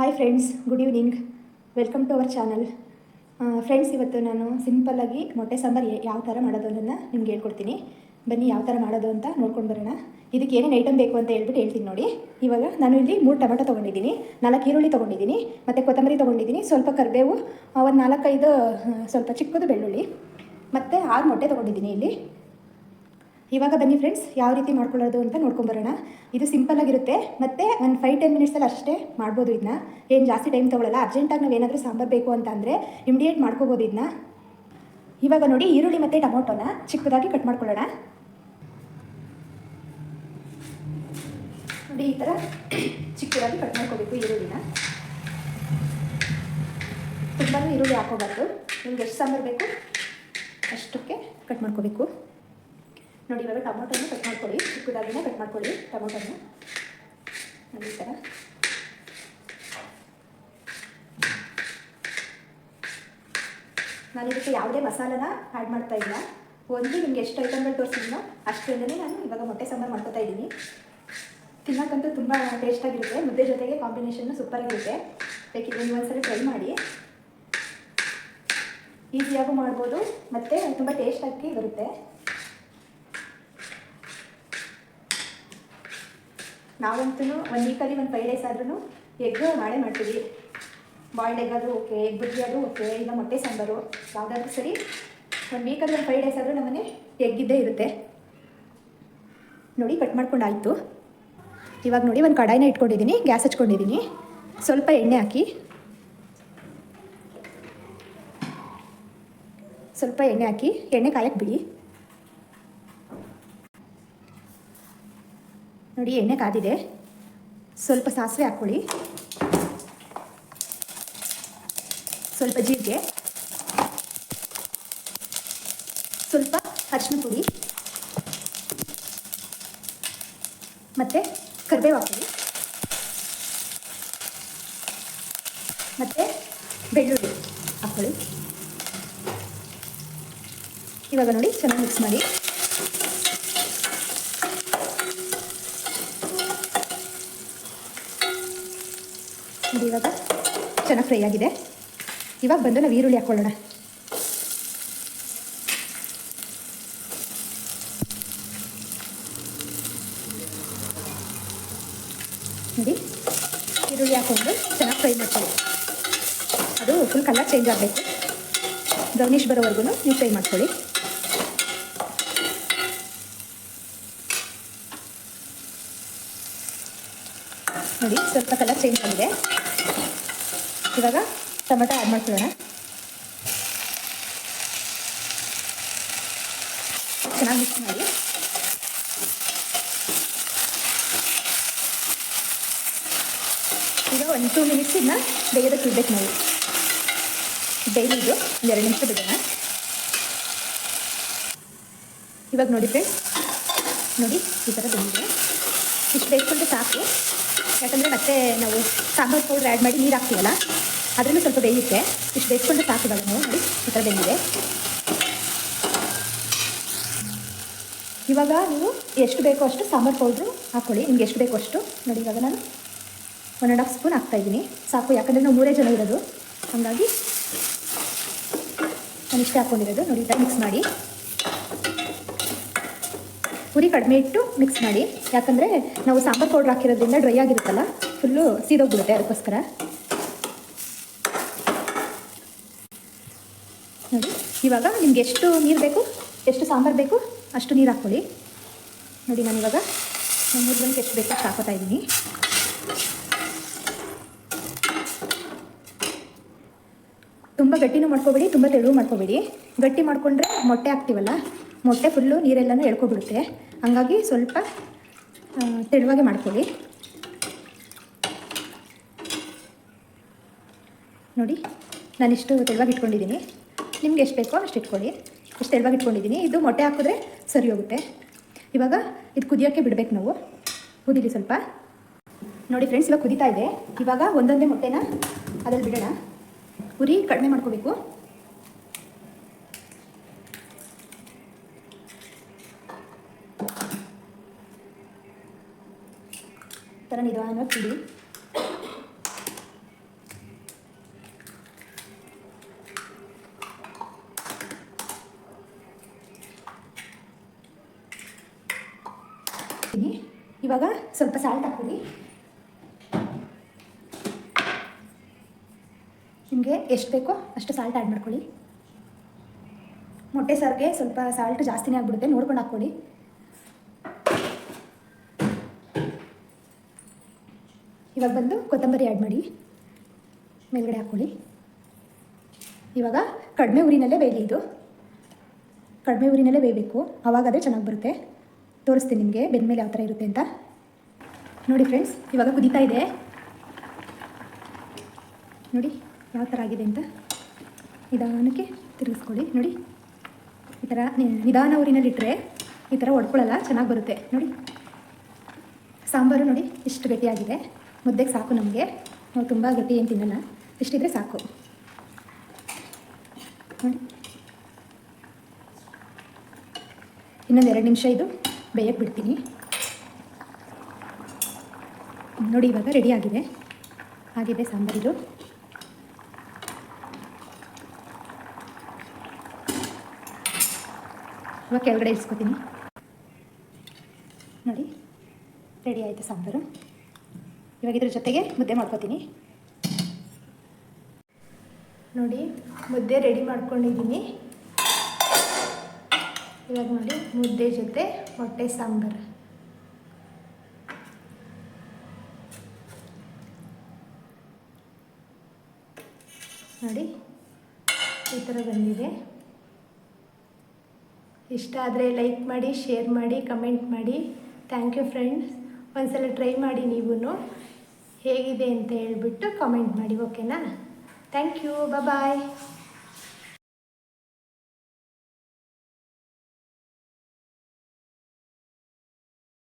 Hi friends good evening welcome to our channel friends ಇವತ್ತು ನಾನು ಸಿಂಪಲ್ಲಾಗಿ ಮೊಟ್ಟೆ ಸಾಂಬಾರು ಯಾವ ಥರ ಮಾಡೋದು ಅನ್ನೋದನ್ನು ನಿಮ್ಗೆ ಹೇಳ್ಕೊಡ್ತೀನಿ. ಬನ್ನಿ ಯಾವ ಥರ ಮಾಡೋದು ಅಂತ ನೋಡ್ಕೊಂಡು ಬರೋಣ. ಇದಕ್ಕೆ ಏನೇನು ಐಟಮ್ ಬೇಕು ಅಂತ ಹೇಳ್ಬಿಟ್ಟು ಹೇಳ್ತೀನಿ ನೋಡಿ. ಇವಾಗ ನಾನು ಇಲ್ಲಿ ಮೂರು ಟೊಮೆಟೊ ತೊಗೊಂಡಿದ್ದೀನಿ, ನಾಲ್ಕು ಈರುಳ್ಳಿ ತೊಗೊಂಡಿದ್ದೀನಿ, ಮತ್ತು ಕೊತ್ತಂಬರಿ ತೊಗೊಂಡಿದ್ದೀನಿ, ಸ್ವಲ್ಪ ಕರಿಬೇವು ಒಂದು ನಾಲ್ಕೈದು ಸ್ವಲ್ಪ ಚಿಕ್ಕದು ಬೆಳ್ಳುಳ್ಳಿ, ಮತ್ತು ಆರು ಮೊಟ್ಟೆ ತೊಗೊಂಡಿದ್ದೀನಿ ಇಲ್ಲಿ. ಇವಾಗ ಬನ್ನಿ ಫ್ರೆಂಡ್ಸ್ ಯಾವ ರೀತಿ ಮಾಡ್ಕೊಳ್ಳೋದು ಅಂತ ನೋಡ್ಕೊಂಬರೋಣ ಇದು ಸಿಂಪಲ್ ಆಗಿರುತ್ತೆ, ಮತ್ತು ಒಂದು ಫೈವ್ ಟೆನ್ ಮಿನಿಟ್ಸಲ್ಲಿ ಅಷ್ಟೇ ಮಾಡ್ಬೋದು ಇದನ್ನ ಏನು ಜಾಸ್ತಿ ಟೈಮ್ ತೊಗೊಳ್ಳಲ್ಲ ಅರ್ಜೆಂಟಾಗಿ ನಾವು ಏನಾದರೂ ಸಾಂಬಾರು ಬೇಕು ಅಂತಂದರೆ ಇಮಿಡಿಯೇಟ್ ಮಾಡ್ಕೋಬೋದು ಇದನ್ನ ಇವಾಗ ನೋಡಿ ಈರುಳ್ಳಿ ಮತ್ತು ಟೊಮೊಟೊನ ಚಿಕ್ಕದಾಗಿ ಕಟ್ ಮಾಡ್ಕೊಳ್ಳೋಣ. ನೋಡಿ ಈ ಥರ ಚಿಕ್ಕದಾಗಿ ಕಟ್ ಮಾಡ್ಕೋಬೇಕು ಈರುಳ್ಳಿನ. ತುಂಬಾ ಈರುಳ್ಳಿ ಹಾಕೋಬಾರ್ದು ನಿಮ್ಗೆ ಎಷ್ಟು ಸಾಂಬಾರು ಬೇಕು ಅಷ್ಟಕ್ಕೆ ಕಟ್ ಮಾಡ್ಕೋಬೇಕು. ನೋಡಿ, ಇವಾಗ ಟೊಮೊಟೊನ ಕಟ್ ಮಾಡ್ಕೊಳ್ಳಿ. ಚಿಕ್ಕದಾಗಿನೇ ಕಟ್ ಮಾಡ್ಕೊಳ್ಳಿ ಟೊಮೊಟೊನ. ಈ ಥರ ನಾನು ಇದಕ್ಕೆ ಯಾವುದೇ ಮಸಾಲನ ಆ್ಯಡ್ ಮಾಡ್ತಾ ಇಲ್ಲ. ಒಂದು ನಿಮ್ಗೆ ಎಷ್ಟು ಐಟಮ್ಗಳು ತೋರಿಸಿದ್ನೋ ಅಷ್ಟರಿಂದಲೇ ನಾನು ಇವಾಗ ಮೊಟ್ಟೆ ಸಾಂಬಾರು ಮಾಡ್ಕೊತಾ ಇದ್ದೀನಿ. ತಿನ್ನೋಕ್ಕಂತೂ ತುಂಬ ಟೇಸ್ಟಾಗಿರುತ್ತೆ ಮುದ್ದೆ ಜೊತೆಗೆ ಕಾಂಬಿನೇಷನ್ನು ಸೂಪರಾಗಿರುತ್ತೆ ಬೇಕಿದ್ರೆ ನೀವು ಒಂದ್ಸಲ ಟ್ರೈ ಮಾಡಿ. ಈಸಿಯಾಗೂ ಮಾಡ್ಬೋದು. ಮತ್ತು ತುಂಬ ಟೇಸ್ಟಾಗಿ ಬರುತ್ತೆ. ನಾವಂತೂ ಒಂದು ವೀಕಲ್ಲಿ ಒಂದು ಫೈವ್ ಡೇಸ್ ಆದ್ರೂ ಎಗ್ ಮಾಡೇ ಮಾಡ್ತೀವಿ. ಬಾಯ್ಲ್ಡ್ ಎಗ್ ಆದರೂ ಓಕೆ ಎಗ್ ಬುದ್ಧಿ ಆದರೂ ಓಕೆ ಇಲ್ಲ ಮೊಟ್ಟೆ ಸಾಂಬಾರು ಯಾವುದಾದ್ರೂ ಸರಿ. ಒಂದು ವೀಕಲ್ಲಿ ಒಂದು ಫೈವ್ ಡೇಸ್ ಆದರೂ ನಮ್ಮನೆ ಎಗ್ ಇದ್ದೇ ಇರುತ್ತೆ. ನೋಡಿ ಕಟ್ ಮಾಡ್ಕೊಂಡು ಆಯಿತು ಇವಾಗ ನೋಡಿ ಒಂದು ಕಡಾಯಿನ ಇಟ್ಕೊಂಡಿದ್ದೀನಿ ಗ್ಯಾಸ್ ಹಚ್ಕೊಂಡಿದ್ದೀನಿ ಸ್ವಲ್ಪ ಎಣ್ಣೆ ಹಾಕಿ. ಸ್ವಲ್ಪ ಎಣ್ಣೆ ಹಾಕಿ, ಎಣ್ಣೆ ಕಾಯಕ್ಕೆ ಬಿಡಿ. ನೋಡಿ, ಎಣ್ಣೆ ಕಾದಿದೆ. ಸ್ವಲ್ಪ ಸಾಸಿವೆ ಹಾಕ್ಕೊಳ್ಳಿ. ಸ್ವಲ್ಪ ಜೀರಿಗೆ. ಸ್ವಲ್ಪ ಅರಿಶಿನ ಪುಡಿ. ಮತ್ತೆ ಕರಿಬೇವು ಹಾಕ್ಕೊಳ್ಳಿ ಮತ್ತೆ ಬೆಳ್ಳುಳ್ಳಿ ಹಾಕ್ಕೊಳ್ಳಿ. ಇವಾಗ ನೋಡಿ, ಚೆನ್ನಾಗಿ ಮಿಕ್ಸ್ ಮಾಡಿ. ನೋಡಿ, ಇವಾಗ ಚೆನ್ನಾಗಿ ಫ್ರೈ ಆಗಿದೆ. ಇವಾಗ ಬಂದು ನಾವು ಈರುಳ್ಳಿ ಹಾಕ್ಕೊಳ್ಳೋಣ ನೋಡಿ, ಈರುಳ್ಳಿ ಹಾಕ್ಕೊಂಡು ಚೆನ್ನಾಗಿ ಫ್ರೈ ಮಾಡ್ಕೊಳ್ಳಿ. ಅದು ಫುಲ್ ಕಲರ್ ಚೇಂಜ್ ಆಗಬೇಕು. ಬ್ರೌನಿಷ್ ಬರೋವರೆಗೂ ನೀವು ಫ್ರೈ ಮಾಡ್ಕೊಳ್ಳಿ. ನೋಡಿ, ಸ್ವಲ್ಪ ಕಲರ್ ಚೇಂಜ್ ಆಗಿದೆ. ಇವಾಗ ಟೊಮೆಟೊ ಆ್ಯಡ್ ಮಾಡ್ಕೊಳ್ಳೋಣ. ಚೆನ್ನಾಗಿ ಮಿಕ್ಸ್ ಮಾಡಿ. ಈಗ ಒಂದು ಟೂ ಮಿನಿಟ್ಸ್ ಇದನ್ನ ಬೇಯೋದಕ್ಕೆ ಇಡ್ಬೇಕು ನಾವು. ಇದು ಒಂದು ಎರಡು ನಿಮಿಷ ಬಿಡೋಣ. ಇವಾಗ ನೋಡಿ ಫ್ರೆಂಡ್ಸ್ ನೋಡಿ ಈ ಥರ ಬಂದಿದೆ. ಇಷ್ಟು ಬೇಯಿಸ್ಕೊಂಡ್ರೆ ಸಾಕು. ಯಾಕಂದರೆ ಮತ್ತೆ ನಾವು ಸಾಂಬಾರು ಪೌಡ್ರ್ ಆ್ಯಡ್ ಮಾಡಿ ನೀರು ಹಾಕ್ತೀವಲ್ಲ, ಅದರಲ್ಲೂ ಸ್ವಲ್ಪ ಬೇಯುತ್ತೆ ಇಷ್ಟು ಬೇಯಿಸ್ಕೊಂಡು ಸಾಕು ನಾವು ನೋಡಿ, ಈ ಥರ ಬೆಂದಿದೆ. ಇವಾಗ ನೀವು ಎಷ್ಟು ಬೇಕೋ ಅಷ್ಟು ಸಾಂಬಾರು ಪೌಡ್ರು ಹಾಕ್ಕೊಳ್ಳಿ ನಿಮ್ಗೆ ಎಷ್ಟು ಬೇಕೋ ಅಷ್ಟು. ನೋಡಿ ಇವಾಗ ನಾನು ಒನ್ ಆ್ಯಂಡ್ ಹಾಫ್ ಸ್ಪೂನ್ ಹಾಕ್ತಾಯಿದ್ದೀನಿ ಸಾಕು, ಯಾಕಂದರೆ ನಾವು ಮೂರೇ ಜನ ಇರೋದು. ಹಾಗಾಗಿ ನಾನು ಇಷ್ಟೇ ಹಾಕ್ಕೊಂಡಿರೋದು ನೋಡಿ ಮಿಕ್ಸ್ ಮಾಡಿ. ಉರಿ ಕಡಿಮೆ ಇಟ್ಟು ಮಿಕ್ಸ್ ಮಾಡಿ. ಯಾಕಂದರೆ ನಾವು ಸಾಂಬಾರು ಪೌಡ್ರ್ ಹಾಕಿರೋದ್ರಿಂದ ಡ್ರೈ ಆಗಿರುತ್ತಲ್ಲ ಫುಲ್ಲು ಸೀದೋಗ್ಬಿಡುತ್ತೆ ಅದಕ್ಕೋಸ್ಕರ. ನೋಡಿ, ಇವಾಗ ನಿಮ್ಗೆ ಎಷ್ಟು ನೀರು ಬೇಕು, ಎಷ್ಟು ಸಾಂಬಾರು ಬೇಕು, ಅಷ್ಟು ನೀರು ಹಾಕ್ಕೊಳ್ಳಿ. ನೋಡಿ, ನಾನು ಇವಾಗ ಮೂರು ಜನಕ್ಕೆ ಎಷ್ಟು ಬೇಕು ಹಾಕೋತಾ ಇದ್ದೀನಿ. ತುಂಬ ಗಟ್ಟಿನೂ ಮಾಡ್ಕೋಬೇಡಿ, ತುಂಬ ತೆಳುವು ಮಾಡ್ಕೋಬೇಡಿ. ಗಟ್ಟಿ ಮಾಡಿಕೊಂಡ್ರೆ ಮೊಟ್ಟೆ ಹಾಕ್ತೀವಲ್ಲ, ಮೊಟ್ಟೆ ಫುಲ್ಲು ನೀರೆಲ್ಲನೂ ಎಳ್ಕೊಬಿಡುತ್ತೆ. ಹಂಗಾಗಿ ಸ್ವಲ್ಪ ತೆಳುವಾಗೆ ಮಾಡ್ಕೊಳ್ಳಿ. ನೋಡಿ, ನಾನಿಷ್ಟು ತೆಳುವಾಗಿ ಇಟ್ಕೊಂಡಿದ್ದೀನಿ. ನಿಮ್ಗೆ ಎಷ್ಟು ಬೇಕೋ ಅಷ್ಟು ಇಟ್ಕೊಳ್ಳಿ. ಇಷ್ಟು ತೆಳುವಾಗಿ ಇಟ್ಕೊಂಡಿದ್ದೀನಿ, ಇದು ಮೊಟ್ಟೆ ಹಾಕಿದ್ರೆ ಸರಿ ಹೋಗುತ್ತೆ. ಇವಾಗ ಇದು ಕುದಿಯೋಕ್ಕೆ ಬಿಡಬೇಕು ನಾವು. ಕುದೀಲಿ ಸ್ವಲ್ಪ. ನೋಡಿ ಫ್ರೆಂಡ್ಸ್, ಇವಾಗ ಕುದೀತಾ ಇದೆ. ಇವಾಗ ಒಂದೊಂದೇ ಮೊಟ್ಟೆನ ಅದ್ರಲ್ಲಿ ಬಿಡೋಣ. ಉರಿ ಕಡಿಮೆ ಮಾಡ್ಕೋಬೇಕು. ಥರ ನಿಧಾನವಾಗಿ ಕುಡಿ ಇವಾಗ ಸ್ವಲ್ಪ ಸಾಲ್ಟ್ ಹಾಕ್ಬಿಡಿ. ನಿಮಗೆ ಎಷ್ಟು ಬೇಕೋ ಅಷ್ಟು ಸಾಲ್ಟ್ ಆ್ಯಡ್ ಮಾಡ್ಕೊಳ್ಳಿ. ಮೊಟ್ಟೆ ಸಾರಿಗೆ ಸ್ವಲ್ಪ ಸಾಲ್ಟ್ ಜಾಸ್ತಿನೇ ಆಗ್ಬಿಡುತ್ತೆ, ನೋಡ್ಕೊಂಡು ಹಾಕ್ಕೊಳ್ಳಿ. ಇವಾಗ ಬಂದು ಕೊತ್ತಂಬರಿ ಆ್ಯಡ್ ಮಾಡಿ. ಮೇಲ್ಗಡೆ ಹಾಕ್ಕೊಳ್ಳಿ ಇವಾಗ ಕಡಿಮೆ ಊರಿನಲ್ಲೇ ಬೇಯಲಿ ಇದು. ಕಡಿಮೆ ಊರಿನಲ್ಲೇ ಬೇಯಬೇಕು. ಅವಾಗಾದರೆ ಚೆನ್ನಾಗಿ ಬರುತ್ತೆ. ತೋರಿಸ್ತೀನಿ ನಿಮಗೆ ಬೆಂದಮೇಲೆ ಯಾವ ಥರ ಇರುತ್ತೆ ಅಂತ. ನೋಡಿ ಫ್ರೆಂಡ್ಸ್ ಇವಾಗ ಕುದೀತಾ ಇದೆ. ನೋಡಿ ಯಾವ ಥರ ಆಗಿದೆ ಅಂತ. ನಿಧಾನಕ್ಕೆ ತಿರುಗಿಸ್ಕೊಳ್ಳಿ. ನೋಡಿ. ಈ ಥರ ನಿಧಾನ ಊರಿನಲ್ಲಿಟ್ಟರೆ ಈ ಥರ ಒಡ್ಕೊಳ್ಳಲ್ಲ ಚೆನ್ನಾಗಿ ಬರುತ್ತೆ. ನೋಡಿ. ಸಾಂಬಾರು ನೋಡಿ ಇಷ್ಟು ಗಟ್ಟಿಯಾಗಿದೆ. ಮುದ್ದೆಗೆ ಸಾಕು ನಮಗೆ. ನಾವು ತುಂಬ ಗಟ್ಟಿ ಏನು ತಿನ್ನಲ್ಲ ಇಷ್ಟಿದ್ರೆ ಸಾಕು. ಇನ್ನೊಂದು ಎರಡು ನಿಮಿಷ ಇದು ಬೇಯಕ್ಕೆ ಬಿಡ್ತೀನಿ. ನೋಡಿ, ಇವಾಗ ರೆಡಿ ಆಗಿದೆ. ಆಗಿದೆ ಸಾಂಬಾರಿದು ಇವಾಗ ಕೆಳಗಡೆ ಇಳಿಸ್ಕೊತೀನಿ ನೋಡಿ ರೆಡಿ ಆಯಿತು ಸಾಂಬಾರು. ಇವಾಗ ಇದ್ರ ಜೊತೆಗೆ ಮುದ್ದೆ ಮಾಡ್ಕೋತೀನಿ. ನೋಡಿ, ಮುದ್ದೆ ರೆಡಿ ಮಾಡ್ಕೊಂಡಿದ್ದೀನಿ. ಇವಾಗ ನೋಡಿ, ಮುದ್ದೆ ಜೊತೆ ಮೊಟ್ಟೆ ಸಾಂಬಾರು. ನೋಡಿ, ಈ ಥರ ಬಂದಿದೆ. ಇಷ್ಟ ಆದರೆ ಲೈಕ್ ಮಾಡಿ ಶೇರ್ ಮಾಡಿ ಕಮೆಂಟ್ ಮಾಡಿ. ಥ್ಯಾಂಕ್ ಯು ಫ್ರೆಂಡ್ಸ್ ಒಂದ್ಸಲ ಟ್ರೈ ಮಾಡಿ ನೀವು ಹೇಗಿದೆ ಅಂತ ಹೇಳ್ಬಿಟ್ಟು ಕಾಮೆಂಟ್ ಮಾಡಿ ಓಕೆನಾ ಥ್ಯಾಂಕ್ ಯು ಬಾಯ್